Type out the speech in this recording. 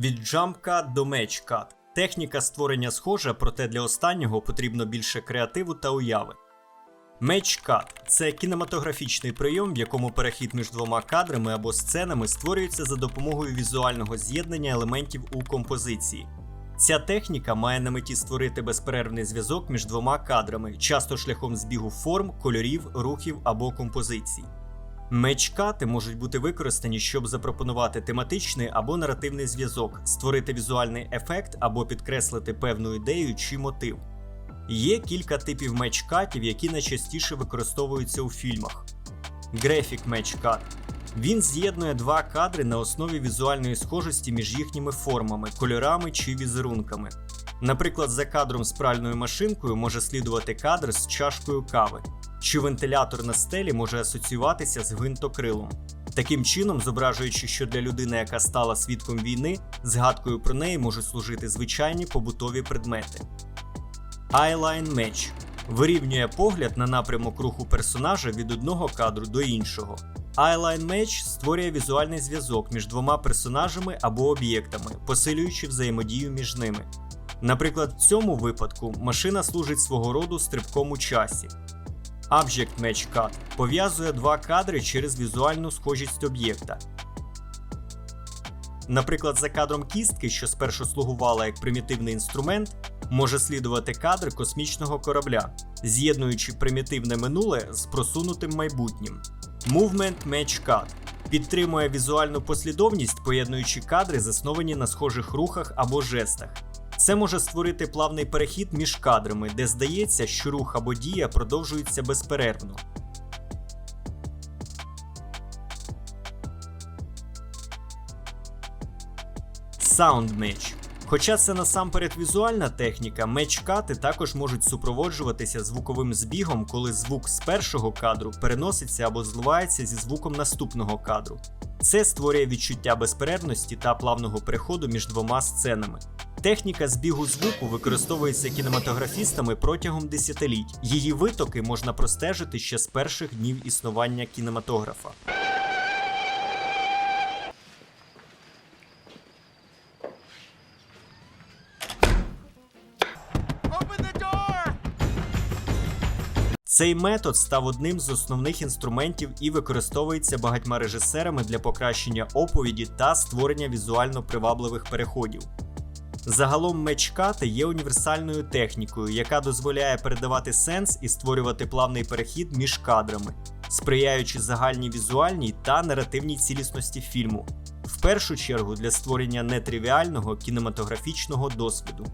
Від Cut до Match Техніка створення схожа, проте для останнього потрібно більше креативу та уяви. Cut – це кінематографічний прийом, в якому перехід між двома кадрами або сценами створюється за допомогою візуального з'єднання елементів у композиції. Ця техніка має на меті створити безперервний зв'язок між двома кадрами, часто шляхом збігу форм, кольорів, рухів або композицій. Мечкати можуть бути використані, щоб запропонувати тематичний або наративний зв'язок, створити візуальний ефект або підкреслити певну ідею чи мотив. Є кілька типів мечкатів, які найчастіше використовуються у фільмах. Match Cut. Він з'єднує два кадри на основі візуальної схожості між їхніми формами, кольорами чи візерунками. Наприклад, за кадром з пральною машинкою може слідувати кадр з чашкою кави, чи вентилятор на стелі може асоціюватися з гвинтокрилом. Таким чином, зображуючи, що для людини, яка стала свідком війни, згадкою про неї можуть служити звичайні побутові предмети. Eyeline Match вирівнює погляд на напрямок руху персонажа від одного кадру до іншого. Eyeline Match створює візуальний зв'язок між двома персонажами або об'єктами, посилюючи взаємодію між ними. Наприклад, в цьому випадку машина служить свого роду стрибком у часі. Object Match Cut пов'язує два кадри через візуальну схожість об'єкта. Наприклад, за кадром кістки, що спершу слугувала як примітивний інструмент, може слідувати кадр космічного корабля, з'єднуючи примітивне минуле з просунутим майбутнім. Movement Match Cut підтримує візуальну послідовність, поєднуючи кадри, засновані на схожих рухах або жестах. Це може створити плавний перехід між кадрами, де здається, що рух або дія продовжується безперервно. Sound Match. Хоча це насамперед візуальна техніка, меч-кати також можуть супроводжуватися звуковим збігом, коли звук з першого кадру переноситься або зливається зі звуком наступного кадру. Це створює відчуття безперервності та плавного переходу між двома сценами. Техніка збігу звуку використовується кінематографістами протягом десятиліть. Її витоки можна простежити ще з перших днів існування кінематографа. Цей метод став одним з основних інструментів і використовується багатьма режисерами для покращення оповіді та створення візуально привабливих переходів. Загалом мечкати є універсальною технікою, яка дозволяє передавати сенс і створювати плавний перехід між кадрами, сприяючи загальній візуальній та наративній цілісності фільму, в першу чергу для створення нетривіального кінематографічного досвіду.